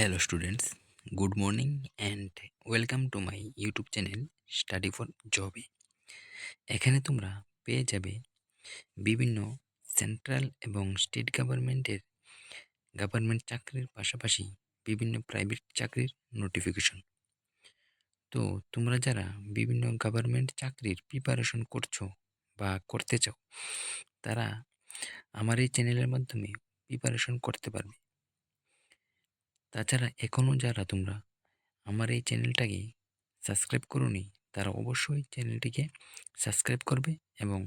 Hello, students. Good morning and welcome to my YouTube channel study for জবে এখানে তোমরা পেয়ে যাবে বিভিন্ন সেন্ট্রাল এবং স্টেট গভর্নমেন্টের গভর্নমেন্ট চাকরির পাশাপাশি বিভিন্ন প্রাইভেট চাকরির নোটিফিকেশন তো তোমরা যারা বিভিন্ন গভর্নমেন্ট চাকরির প্রিপারেশন করছ বা করতে চাও তারা আমার এই চ্যানেলের মাধ্যমে প্রিপারেশন করতে পারবে। তাছাড়া এখনও যারা তোমরা আমার এই চ্যানেলটাকে সাবস্ক্রাইব করোনি, তারা অবশ্যই চ্যানেলটিকে সাবস্ক্রাইব করবে এবং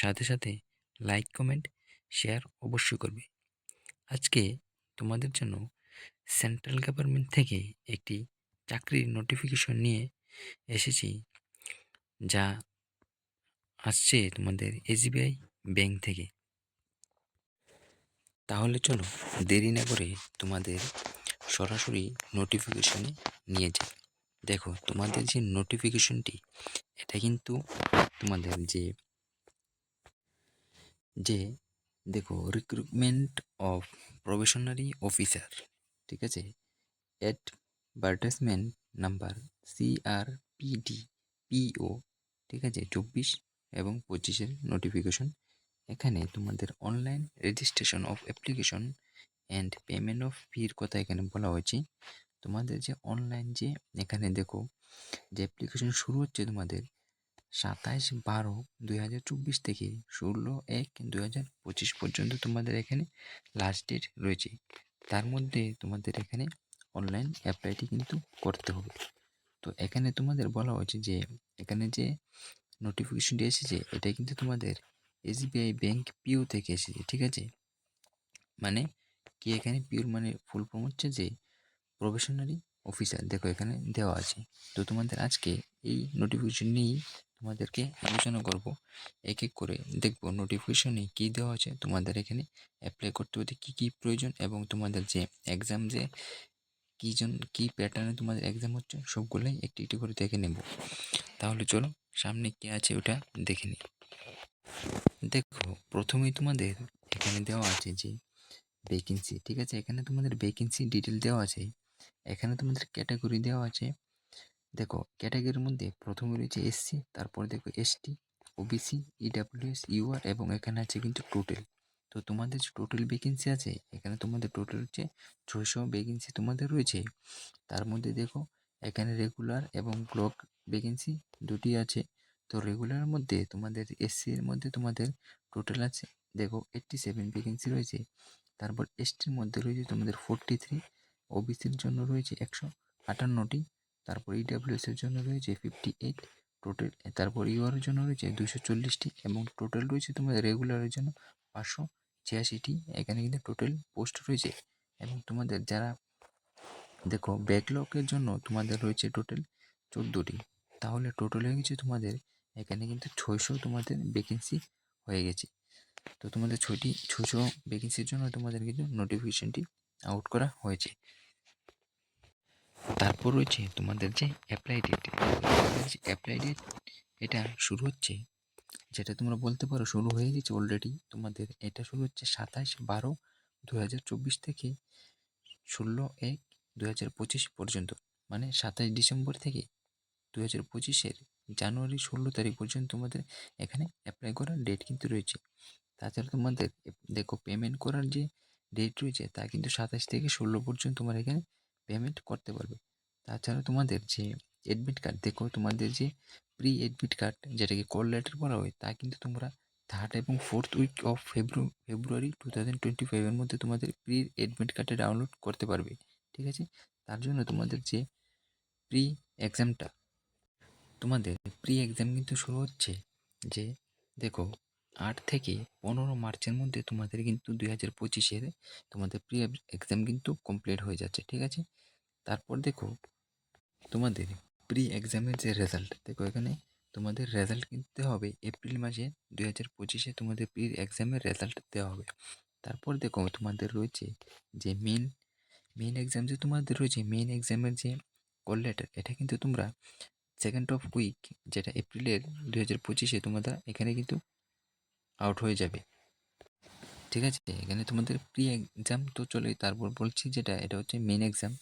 সাথে সাথে লাইক, কমেন্ট, শেয়ার অবশ্যই করবে। আজকে তোমাদের জন্য সেন্ট্রাল গভর্নমেন্ট থেকে একটি চাকরির নোটিফিকেশন নিয়ে এসেছি, যা আসছে তোমাদের এসবিআই ব্যাংক থেকে। তাহলে চলো দেরি না করে তোমাদের সরাসরি নোটিফিকেশনে নিয়ে যাই দেখো, তোমাদের যে নোটিফিকেশনটি এটা কিন্তু তোমাদের যে যে দেখো রিক্রুটমেন্ট অফ প্রফেশনারি অফিসার ঠিক আছে? অ্যাডভার্টাইজমেন্ট নাম্বার সিআরপিডি পিও ঠিক আছে? চব্বিশ এবং পঁচিশের নোটিফিকেশন এখানে তোমাদের online registration of application and payment of ফির কথা এখানে বলা হয়েছে? তোমাদের যে অনলাইন যে, এখানে দেখো, যে অ্যাপ্লিকেশন শুরু হচ্ছে তোমাদের সাতাইশ বারো দুই হাজার চব্বিশ থেকে ষোলো এক দুই হাজার পঁচিশ পর্যন্ত তোমাদের এখানে লাস্ট ডেট রয়েছে। তার মধ্যে তোমাদের এখানে অনলাইন অ্যাপ্লাইটি কিন্তু করতে হবে। তো এখানে তোমাদের বলা হয়েছে যে, এখানে যে নোটিফিকেশনটি এসেছে এটা কিন্তু তোমাদের এসবিআই ব্যাংক পিও থেকে এসেছে, ঠিক আছে? মানে কি এখানে পিওর মানে ফুল ফর্ম হচ্ছে যে প্রফেশনারি অফিসার দেখো এখানে দেওয়া আছে। তো তোমাদের আজকে এই নোটিফিকেশন নিয়েই তোমাদেরকে আলোচনা করব। এক এক করে দেখব নোটিফিকেশনে কী দেওয়া আছে, তোমাদের এখানে অ্যাপ্লাই করতে হতে কী কী প্রয়োজন এবং তোমাদের যে এক্সাম যে কী জন, কী প্যাটার্নে তোমাদের এক্সাম হচ্ছে সবগুলোই একটি একটি করে দেখে নেব। তাহলে চলো সামনে কী আছে ওটা দেখে নিই। দেখো, প্রথমেই তোমাদের এখানে দেওয়া আছে যে ভ্যাকেন্সি ঠিক আছে? এখানে তোমাদের ভ্যাকেন্সি ডিটেল দেওয়া আছে। এখানে তোমাদের ক্যাটাগরি দেওয়া আছে। দেখো ক্যাটাগরির মধ্যে প্রথমে রয়েছে এসসি তারপর দেখো এসটি ওবিসি ইডাব্লিউএস ইউআর এবং এখানে আছে কিন্তু টোটাল তো তোমাদের যে টোটাল ভ্যাকেন্সি আছে, এখানে তোমাদের টোটাল হচ্ছে ছয়শো ভ্যাকেন্সি তোমাদের রয়েছে। তার মধ্যে দেখো, এখানে রেগুলার এবং ব্লক ভ্যাকেন্সি দুটি আছে। তো রেগুলারের মধ্যে তোমাদের এসসির মধ্যে তোমাদের টোটাল আছে। দেখো এইট্টি সেভেন ভ্যাকেন্সি রয়েছে। তারপর এসটির মধ্যে রয়েছে তোমাদের ফোরটি থ্রি ওবিসির জন্য রয়েছে একশো আটান্নটি, তারপর ইডাব্লিউএসের জন্য রয়েছে ফিফটি এইট টোটাল তারপর ইউআরের জন্য রয়েছে দুশো চল্লিশটি এবং টোটাল রয়েছে তোমাদের রেগুলারের জন্য পাঁচশো ছিয়াশিটি। এখানে কিন্তু টোটাল পোস্ট রয়েছে এবং তোমাদের যারা, দেখো ব্যাকলকের জন্য তোমাদের রয়েছে টোটাল চোদ্দোটি। তাহলে টোটাল হয়ে গেছে তোমাদের, এখানে কিন্তু ছয়শো তোমাদের ভ্যাকেন্সি হয়ে গেছে। তো তোমাদের ছয়টি ছশো ভ্যাকেন্সির জন্য তোমাদের কিন্তু নোটিফিকেশনটি আউট করা হয়েছে। তারপর রয়েছে তোমাদের যে অ্যাপ্লাই ডেট অ্যাপ্লাই ডেট এটা শুরু হচ্ছে, যেটা তোমরা বলতে পারো শুরু হয়ে গেছে অলরেডি তোমাদের এটা শুরু হচ্ছে সাতাশ বারো দু চব্বিশ থেকে ষোলো এক দু পঁচিশ পর্যন্ত মানে সাতাশ ডিসেম্বর থেকে দু হাজার পঁচিশের জানুয়ারি ষোলো তারিখ পর্যন্ত তোমাদের এখানে অ্যাপ্লাই করার ডেট কিন্তু রয়েছে। তাছাড়া তোমাদের দেখো পেমেন্ট করার যে ডেট রয়েছে, তা কিন্তু সাতাশ থেকে ষোলো পর্যন্ত তোমার এখানে পেমেন্ট করতে পারবে। তাছাড়া তোমাদের যে অ্যাডমিট কার্ড দেখো তোমাদের যে প্রি অ্যাডমিট কার্ড যেটাকে কল লেটার বলা হয়, তা কিন্তু তোমরা থার্ড এবং fourth week of February February two thousand twenty ফাইভের মধ্যে তোমাদের প্রি অ্যাডমিট কার্ডে ডাউনলোড করতে পারবে, ঠিক আছে? তার জন্য তোমাদের যে প্রি এক্সামটা তোমাদের প্রি এক্সাম কিন্তু শুরু হচ্ছে যে, দেখো আট থেকে পনেরো মার্চের মধ্যে তোমাদের কিন্তু দুই হাজার পঁচিশের তোমাদের প্রি এক্সাম কিন্তু কমপ্লিট হয়ে যাচ্ছে, ঠিক আছে? তারপর দেখো, তোমাদের প্রি এক্সামের যে রেজাল্ট দেখো এখানে তোমাদের রেজাল্ট কিনতে হবে এপ্রিল মাসে, দুই হাজার পঁচিশে তোমাদের প্রি এক্সামের রেজাল্ট দেওয়া হবে। তারপর দেখো তোমাদের রয়েছে যে মেন মেন এক্সাম যে তোমাদের রয়েছে মেন এক্সামের যে কল লেটার এটা কিন্তু তোমরা সেকেন্ড অফ উইক যেটা এপ্রিলের দুই হাজার পঁচিশে তোমরা এখানে কিন্তু আউট হয়ে যাবে। ঠিক আছে? এখানে তোমাদের প্রি এক্সাম তো চলে তারপর বলছি যেটা, এটা হচ্ছে মেন এক্সাম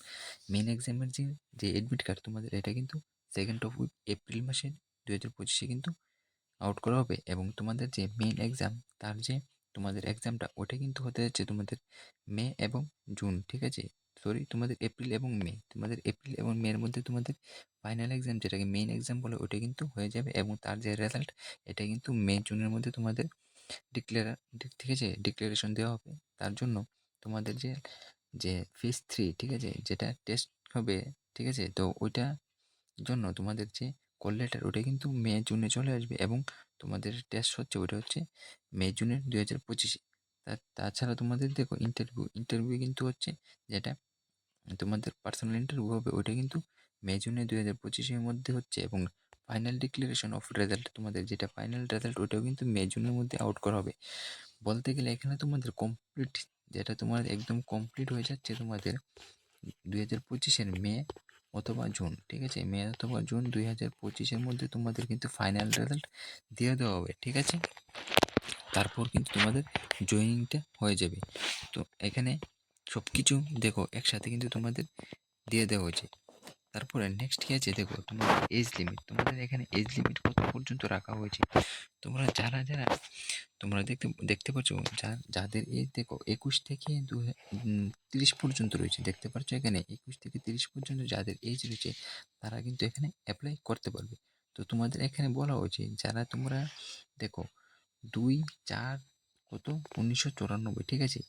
মেন এক্সামের যে যে এডমিট কার্ড তোমাদের, এটা কিন্তু সেকেন্ড অফ উইক এপ্রিল মাসের দু হাজার পঁচিশে কিন্তু আউট করা হবে। এবং তোমাদের যে মেন এক্সাম তার যে তোমাদের এক্সামটা ওটা কিন্তু হতে যাচ্ছে তোমাদের মে এবং জুন। ঠিক আছে? সরি তোমাদের এপ্রিল এবং মে। তোমাদের এপ্রিল এবং মের মধ্যে তোমাদের ফাইনাল এক্সাম যেটাকে মেন এক্সাম বলে, ওটা কিন্তু হয়ে যাবে। এবং তার যে রেজাল্ট এটা কিন্তু মে, জুনের মধ্যে তোমাদের ডিক্লেয়ার ঠিক আছে? ডিক্লারেশন দেওয়া হবে। তার জন্য তোমাদের যে যে ফেজ থ্রি ঠিক আছে? যেটা টেস্ট হবে, ঠিক আছে? তো ওইটা জন্য তোমাদের যে কল লেটার ওটা কিন্তু মে জুনে চলে আসবে এবং তোমাদের টেস্ট হচ্ছে ওটা হচ্ছে মে জুনের দুই হাজার পঁচিশে। তাছাড়া তোমাদের দেখো ইন্টারভিউ ইন্টারভিউ কিন্তু হচ্ছে যেটা তোমাদের পার্সোনাল ইন্টারভিউ হবে, ওইটা কিন্তু মে জুনে দুই হাজার পঁচিশের মধ্যে হচ্ছে এবং ফাইনাল ডিক্লারেশন অফ রেজাল্ট তোমাদের, যেটা ফাইনাল রেজাল্ট ওটাও কিন্তু মে, জুনের মধ্যে আউট করা হবে। বলতে গেলে এখানে তোমাদের কমপ্লিট যেটা তোমার একদম কমপ্লিট হয়ে যাচ্ছে তোমাদের দুই হাজার পঁচিশের মে অথবা জুন, ঠিক আছে? মে অথবা জুন দুই হাজার পঁচিশের মধ্যে তোমাদের কিন্তু ফাইনাল রেজাল্ট দিয়ে দেওয়া হবে, ঠিক আছে? তারপর কিন্তু তোমাদের জয়েনিংটা হয়ে যাবে। তো এখানে সব কিছু দেখো, একসাথে কিন্তু তোমাদের দিয়ে দেওয়া হয়েছে। তারপরে নেক্সট কী আছে? দেখো, তোমাদের এজ লিমিট তোমাদের এখানে এজ লিমিট কত পর্যন্ত রাখা হয়েছে? তোমরা যারা যারা, তোমরা দেখতে দেখতে পাচ্ছ যাদের এজ দেখো, একুশ থেকে দু হাজার তিরিশ পর্যন্ত রয়েছে। দেখতে পাচ্ছ এখানে একুশ থেকে তিরিশ পর্যন্ত যাদের এজ রয়েছে, তারা কিন্তু এখানে অ্যাপ্লাই করতে পারবে। তো তোমাদের এখানে বলা হয়েছে, যারা তোমরা দেখো, দুই, চার, কত? উনিশশো চুরানব্বই, ঠিক আছে?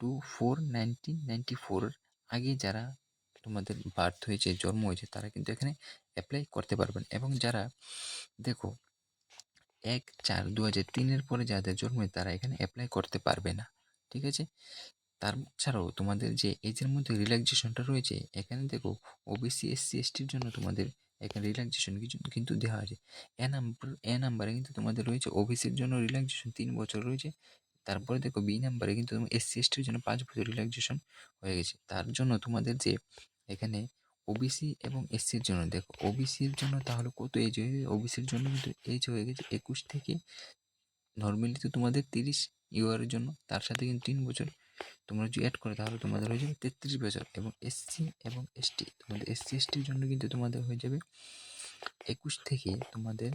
Two four nineteen ninety four আগে যারা তোমাদের বার্থ হয়েছে জন্ম হয়েছে, তারা কিন্তু এখানে অ্যাপ্লাই করতে পারবেন। এবং যারা, দেখো, এক চার দু হাজার তিনের পরে যাদের জন্ম তারা এখানে অ্যাপ্লাই করতে পারবে না, ঠিক আছে? তার ছাড়াও তোমাদের যে এজের মধ্যে রিল্যাক্সেশনটা রয়েছে, এখানে দেখো ওবিসি এসসি এসটির জন্য তোমাদের এখানে রিল্যাক্সেশন কিছু, কিন্তু দেওয়া আছে। এ নাম্বার এ নাম্বারে কিন্তু তোমাদের রয়েছে ওবিসির জন্য রিল্যাক্সেশন তিন বছর রয়েছে, তারপরে দেখো বি নাম্বারে কিন্তু এসসি এসটির জন্য পাঁচ বছর রিল্যাক্সেশন হয়ে গেছে। তার জন্য তোমাদের যে এখানে ওবিসি এবং এসসির জন্য। দেখো ওবিসির জন্য তাহলে কত এজ হয়ে ওবিসির জন্য কিন্তু এজ হয়ে গেছে একুশ থেকে নর্মালি তো তোমাদের তিরিশ ইয়ারের জন্য। তার সাথে কিন্তু তিন বছর তোমরা যদি অ্যাড করো তাহলে তোমাদের হয়ে যাবে তেত্রিশ বছর। এবং এসসি এবং এসটি তোমাদের এসসি এসটির জন্য কিন্তু তোমাদের হয়ে যাবে একুশ থেকে তোমাদের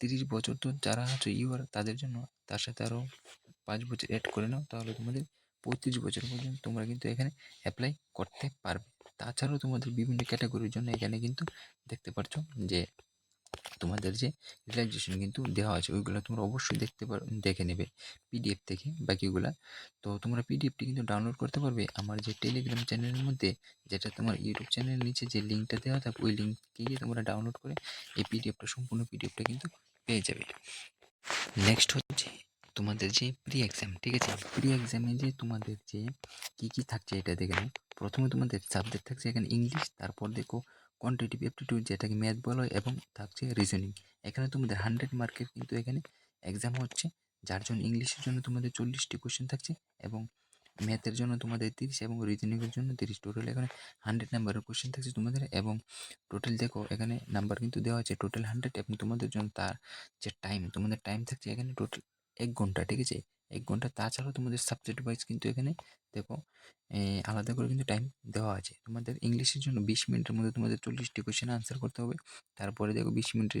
তিরিশ বছর। তো যারা হচ্ছে ইউয়ার তাদের জন্য তার সাথে আরও পাঁচ বছর অ্যাড করে নাও, তাহলে তোমাদের পঁয়ত্রিশ বছর পর্যন্ত তোমরা কিন্তু এখানে অ্যাপ্লাই করতে পারবে। তাছাড়াও তোমাদের বিভিন্ন ক্যাটাগরির জন্য এখানে কিন্তু দেখতে পাচ্ছ যে তোমাদের যে রিল্যাক্সেশন কিন্তু দেওয়া আছে, ওইগুলো তোমরা অবশ্যই দেখতে পারো, দেখে নেবে পিডিএফ থেকে বাকিগুলা। তো তোমরা পিডিএফটি কিন্তু ডাউনলোড করতে পারবে। আমার যে টেলিগ্রাম চ্যানেলের মধ্যে যেটা তোমার ইউটিউব চ্যানেলের নিচে যে লিঙ্কটা দেওয়া থাকবে ওই লিঙ্কে গিয়ে তোমরা ডাউনলোড করে এই পিডিএফটা সম্পূর্ণ পিডিএফটা কিন্তু পেয়ে যাবে। নেক্সট হচ্ছে তোমাদের যে প্রি এক্সাম ঠিক আছে? প্রি এক্সামে যে তোমাদের যে কী কী থাকছে এটা দেখে নাও। প্রথমে তোমাদের সাবজেক্ট থাকছে এখানে ইংলিশ তারপর দেখো কোয়ান্টিটিভ অ্যাপটিটিউড যেটাকে ম্যাথ বলা এবং থাকছে রিজনিং এখানে তোমাদের হান্ড্রেড মার্কের কিন্তু এখানে এক্সাম হচ্ছে, যার জন্য ইংলিশের জন্য তোমাদের চল্লিশটি কোশ্চেন থাকছে এবং ম্যাথের জন্য তোমাদের তিরিশ এবং রিজনিংয়ের জন্য তিরিশ। টোটাল এখানে হান্ড্রেড নাম্বারের কোশ্চেন থাকছে তোমাদের এবং টোটাল দেখো এখানে নাম্বার কিন্তু দেওয়া আছে টোটাল হান্ড্রেড এবং তোমাদের জন্য তার যে টাইম তোমাদের টাইম থাকছে এখানে টোটাল এক ঘণ্টা, ঠিক আছে? এক ঘণ্টা তাছাড়াও তোমাদের সাবজেক্ট ওয়াইজ কিন্তু এখানে দেখো আলাদা করে কিন্তু টাইম দেওয়া আছে। তোমাদের ইংলিশের জন্য বিশ মিনিটের মধ্যে তোমাদের চল্লিশটি কোয়েশ্চেন আনসার করতে হবে। তারপরে দেখো বিশ মিনিটে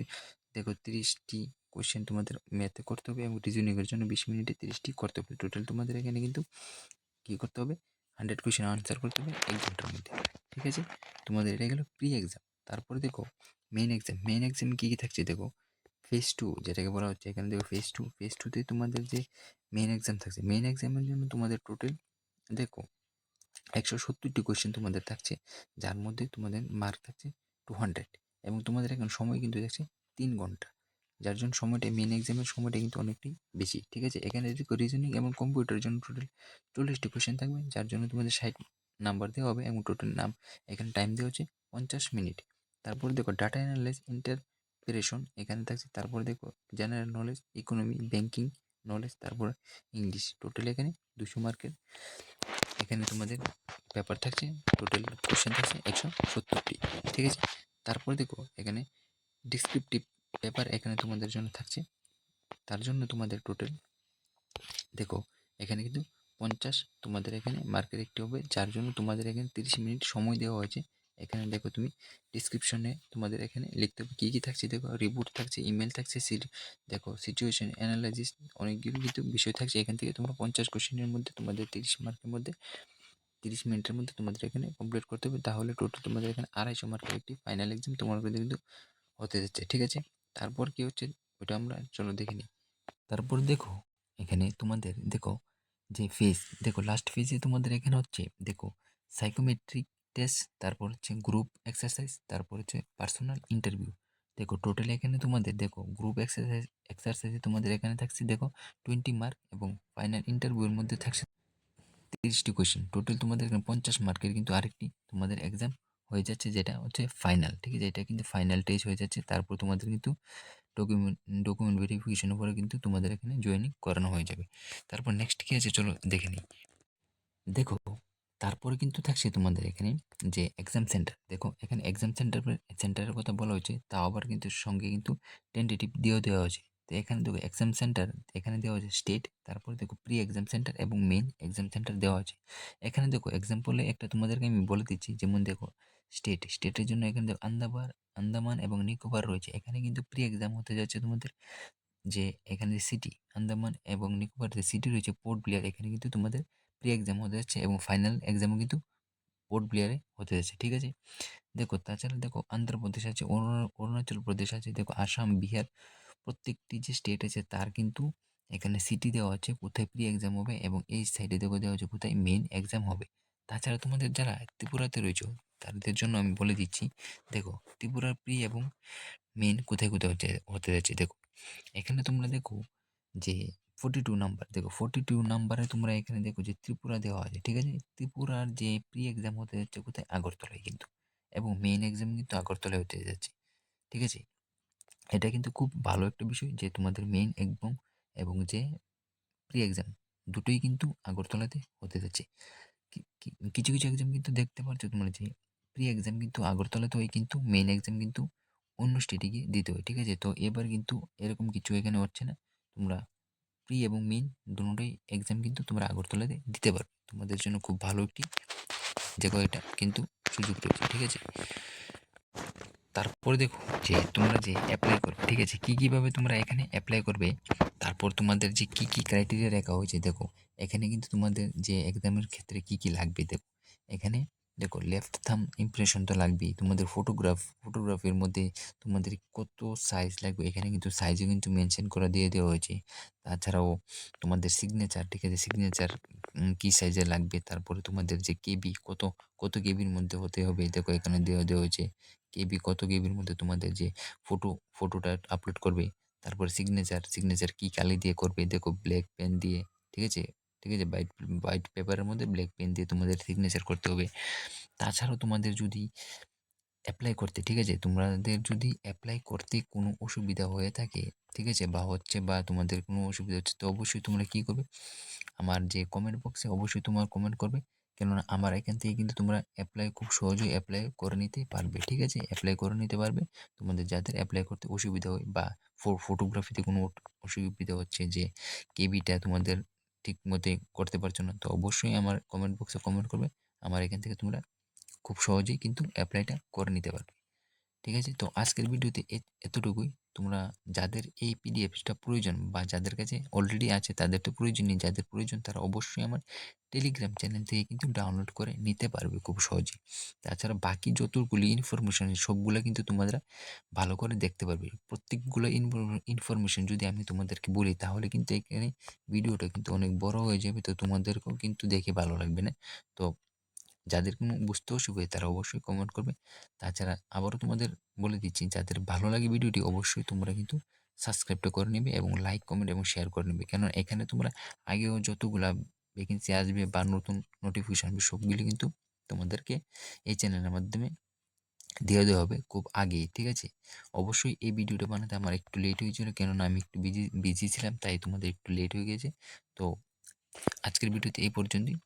দেখো তিরিশটি কোয়েশ্চেন তোমাদের ম্যাথে করতে হবে এবং রিজনিংয়ের জন্য বিশ মিনিটে তিরিশটি করতে হবে। টোটাল তোমাদের এখানে কিন্তু কী করতে হবে? হান্ড্রেড কোয়েশ্চেন আনসার করতে হবে এক ঘণ্টার মধ্যে, ঠিক আছে? তোমাদের এটা গেলো প্রি এক্সাম তারপরে দেখো মেন এক্সাম মেন এক্সামে কী কী থাকছে দেখো? ফেজ টু যেটাকে বলা হচ্ছে, এখানে দেখো ফেজ টু ফেজ টুতে তোমাদের যে মেন এক্সাম থাকছে। মেন এক্সামের জন্য তোমাদের টোটাল দেখো একশো সত্তরটি কোয়েশ্চেন তোমাদের থাকছে, যার মধ্যে তোমাদের মার্ক থাকছে টু হান্ড্রেড এবং তোমাদের এখন সময় কিন্তু থাকছে তিন ঘণ্টা। যার জন্য সময়টা মেন এক্সামের সময়টা কিন্তু অনেকটাই বেশি, ঠিক আছে? এখানে রিজনিং এবং কম্পিউটারের জন্য টোটাল চল্লিশটি কোয়েশ্চেন থাকবে, যার জন্য তোমাদের ষাট নাম্বার দেওয়া হবে এবং টোটাল নাম এখানে টাইম দেওয়া হচ্ছে পঞ্চাশ মিনিট তারপরে দেখো ডাটা অ্যানালাইস ইন্টারপ্রেশন এখানে থাকছে। তারপরে দেখো general knowledge economy banking knowledge তারপর ইংলিশ টোটাল এখানে দুশো মার্কের এখানে তোমাদের পেপার থাকছে টোটাল কোশ্চেন থাকছে একশো সত্তরটি, ঠিক আছে? তারপরে দেখো, এখানে ডিসক্রিপটিভ পেপার এখানে তোমাদের জন্য থাকছে। তার জন্য তোমাদের টোটাল দেখো, এখানে কিন্তু পঞ্চাশ তোমাদের এখানে মার্কের একটি হবে, যার জন্য তোমাদের এখানে তিরিশ মিনিট সময় দেওয়া হয়েছে। এখানে দেখো তুমি ডিসক্রিপশনে তোমাদের এখানে লিখতে হবে কী কী থাকছে, দেখো রিপোর্ট থাকছে ইমেল থাকছে সিট দেখো সিচুয়েশন অ্যানালাইসিস অনেকগুলো কিন্তু বিষয় থাকছে। এখান থেকে তোমরা পঞ্চাশ কোশ্চেনের মধ্যে তোমাদের তিরিশ মার্কের মধ্যে, তিরিশ মিনিটের মধ্যে তোমাদের এখানে কমপ্লিট করতে হবে। তাহলে টোটাল তোমাদের এখানে আড়াইশো মার্কের একটি ফাইনাল এক্সাম তোমার কিন্তু হতে যাচ্ছে, ঠিক আছে? তারপর কি হচ্ছে? ওটা আমরা চলো দেখে নিই। তারপর দেখো এখানে তোমাদের, দেখো যে ফেজ দেখো লাস্ট ফেজে তোমাদের এখানে হচ্ছে, দেখো সাইকোমেট্রিক টেস্ট তারপর হচ্ছে গ্রুপ এক্সারসাইজ তারপর হচ্ছে পার্সোনাল ইন্টারভিউ দেখো টোটাল এখানে তোমাদের, দেখো গ্রুপ এক্সারসাইজ এক্সারসাইজে তোমাদের এখানে থাকছে, দেখো টোয়েন্টি মার্ক এবং ফাইনাল ইন্টারভিউর মধ্যে থাকছে তিরিশটি কোয়েশ্চেন টোটাল তোমাদের এখানে পঞ্চাশ মার্কের কিন্তু আরেকটি তোমাদের এক্সাম হয়ে যাচ্ছে, যেটা হচ্ছে ফাইনাল ঠিক আছে? এটা কিন্তু ফাইনাল টেস্ট হয়ে যাচ্ছে। তারপর তোমাদের কিন্তু ডকুমেন্ট ডকুমেন্ট ভেরিফিকেশনের পরে কিন্তু তোমাদের এখানে জয়েনিং করানো হয়ে যাবে। তারপর নেক্সট কী আছে? চলো দেখে নিই। দেখো তারপরে কিন্তু থাকছে তোমাদের এখানে যে এক্সাম সেন্টার দেখো, এখানে এক্সাম সেন্টার সেন্টারের কথা বলা হয়েছে, তাও আবার কিন্তু সঙ্গে কিন্তু টেন্টেটিভ দিয়েও দেওয়া হয়েছে। তো এখানে দেখো এক্সাম সেন্টার এখানে দেওয়া হয়েছে স্টেট তারপরে দেখো প্রি এক্সাম সেন্টার এবং মেন এক্সাম সেন্টার দেওয়া আছে এখানে দেখো এক্সাম্পলে একটা তোমাদেরকে আমি বলে দিচ্ছি, যেমন দেখো স্টেট স্টেটের জন্য এখানে দেখো আন্দাবার আন্দামান এবং নিকোবর রয়েছে। এখানে কিন্তু প্রি এক্সাম হতে যাচ্ছে তোমাদের যে এখানে যে সিটি আন্দামান এবং নিকোবর যে সিটি রয়েছে পোর্ট ব্লেয়ার এখানে কিন্তু তোমাদের প্রি এক্সাম হতে যাচ্ছে এবং ফাইনাল এক্সামও কিন্তু পোর্ট ব্লেয়ারে হতে যাচ্ছে, ঠিক আছে? দেখো, তাছাড়া দেখো, অন্ধ্রপ্রদেশ আছে অরুণাচল প্রদেশ আছে, দেখো, আসাম, বিহার, প্রত্যেকটি যে স্টেট আছে তার কিন্তু এখানে সিটি দেওয়া আছে কোথায় প্রি এক্সাম হবে এবং এই সাইডে দেখো দেওয়া আছে কোথায় মেন এক্সাম হবে। তাছাড়া তোমাদের যারা ত্রিপুরাতে রয়েছে, তাদের জন্য আমি বলে দিচ্ছি, দেখো ত্রিপুরার প্রি এবং মেন কোথায় কোথায় হচ্ছে, হতে যাচ্ছে, দেখো। এখানে তোমরা দেখো যে ফোর্টি টু নাম্বার দেখো ফোর্টি টু নাম্বারে তোমরা এখানে দেখো যে ত্রিপুরা দেওয়া আছে ঠিক আছে? ত্রিপুরার যে প্রি এক্সাম হতে যাচ্ছে কোথায়? আগরতলায় কিন্তু। এবং মেইন এক্সাম কিন্তু আগরতলায় হতে যাচ্ছে, ঠিক আছে? এটা কিন্তু খুব ভালো একটা বিষয় যে তোমাদের মেইন এক্সাম এবং যে প্রি এক্সাম দুটোই কিন্তু আগরতলাতে হতে যাচ্ছে। কিছু কিছু এক্সাম কিন্তু দেখতে পাচ্ছ তোমরা যে প্রি এক্সাম কিন্তু আগরতলাতে হয়, কিন্তু মেইন এক্সাম কিন্তু অন্য স্টেটে গিয়ে দিতে হয়, ঠিক আছে? তো এবার কিন্তু এরকম কিছু এখানে হচ্ছে না। তোমরা প্রি এবং মেইন দুটোই এক্সাম কিন্তু তোমরা আগরতলাতে দিতে পারো তোমাদের জন্য খুব ভালো একটি দেখো এটা কিন্তু সুযোগ রয়েছে, ঠিক আছে? তারপরে দেখো যে তোমরা যে অ্যাপ্লাই করবে, ঠিক আছে? কী, কীভাবে তোমরা এখানে অ্যাপ্লাই করবে? তারপর তোমাদের যে কী কী ক্রাইটেরিয়া রাখা হয়েছে, দেখো? এখানে কিন্তু তোমাদের যে এক্সামের ক্ষেত্রে কী কী লাগবে, দেখো? এখানে দেখো লেফট থাম ইমপ্রেশন তো লাগবেই। তোমাদের ফটোগ্রাফ ফটোগ্রাফির মধ্যে তোমাদের কত সাইজ লাগবে, এখানে কিন্তু সাইজও কিন্তু মেনশন করে দিয়ে দেওয়া হয়েছে। তাছাড়াও তোমাদের সিগনেচার ঠিক আছে? সিগনেচার কী সাইজের লাগবে? তারপরে তোমাদের যে কেবি কত কত কেবির মধ্যে হতে হবে, দেখো এখানে দেওয়া দেওয়া হয়েছে। কেবি কত কেবির মধ্যে তোমাদের যে ফটো ফটোটা আপলোড করবে। তারপর সিগনেচার সিগনেচার কী কালি দিয়ে করবে? দেখো ব্ল্যাক পেন দিয়ে, ঠিক আছে? ঠিক আছে? হোয়াইট হোয়াইট পেপারের মধ্যে ব্ল্যাক পেন দিয়ে তোমাদের সিগনেচার করতে হবে। তাছাড়াও তোমাদের যদি অ্যাপ্লাই করতে, ঠিক আছে? তোমাদের যদি অ্যাপ্লাই করতে কোনো অসুবিধা হয়ে থাকে, ঠিক আছে? বা হচ্ছে বা তোমাদের কোনো অসুবিধা হচ্ছে, তো অবশ্যই তোমরা কী করবে? আমার যে কমেন্ট বক্সে অবশ্যই তোমার কমেন্ট করবে। কেননা আমার এখান থেকে কিন্তু তোমরা অ্যাপ্লাই খুব সহজেই অ্যাপ্লাই করে নিতে পারবে, ঠিক আছে? অ্যাপ্লাই করে নিতে পারবে। তোমাদের যাদের অ্যাপ্লাই করতে অসুবিধা হয় বা ফটোগ্রাফিতে কোনো অসুবিধা হচ্ছে যে কেবিটা তোমাদের ঠিক মতে করতে পারছ না, তো অবশ্যই আমার কমেন্ট বক্সে কমেন্ট করবে। আমার এখান থেকে তোমরা খুব সহজেই কিন্তু অ্যাপ্লাইটা করে নিতে পারবে। ঠিক আছে? তো আজকের ভিডিওতে এতটুকুই। তোমরা যাদের এই পিডিএফটা প্রয়োজন বা যাদের কাছে অলরেডি আছে, তাদের তো প্রয়োজন নেই, যাদের প্রয়োজন তারা অবশ্যই আমার টেলিগ্রাম চ্যানেল থেকে কিন্তু ডাউনলোড করে নিতে পারবে খুব সহজে তাছাড়া বাকি যতগুলি ইনফরমেশান সবগুলো কিন্তু তোমরা ভালো করে দেখতে পারবে। প্রত্যেকগুলো ইনফরমেশন যদি আমি তোমাদেরকে বলি, তাহলে কিন্তু এখানে ভিডিওটা কিন্তু অনেক বড় হয়ে যাবে। তো তোমাদেরকেও কিন্তু দেখে ভালো লাগবে না? তো যাদের কোনো বুঝতে অসুবিধা তারা অবশ্যই কমেন্ট করবে। তাছাড়া আবারও তোমাদের বলে দিচ্ছি, যাদের ভালো লাগে ভিডিওটি, অবশ্যই তোমরা কিন্তু সাবস্ক্রাইবটা করে নেবে এবং লাইক কমেন্ট এবং শেয়ার করে নেবে। কেন এখানে তোমরা আগেও যতগুলা ভ্যাকেন্সি আসবে বা নতুন নোটিফিকেশন আসবে, সবগুলি কিন্তু তোমাদেরকে এই চ্যানেলের মাধ্যমে দিয়ে দেওয়া হবে খুব আগেই, ঠিক আছে? অবশ্যই এই ভিডিওটা বানাতে আমার একটু লেট হয়েছিল কেননা আমি একটু বিজি বিজি ছিলাম, তাই তোমাদের একটু লেট হয়ে গেছে। তো আজকের ভিডিওতে এই পর্যন্তই।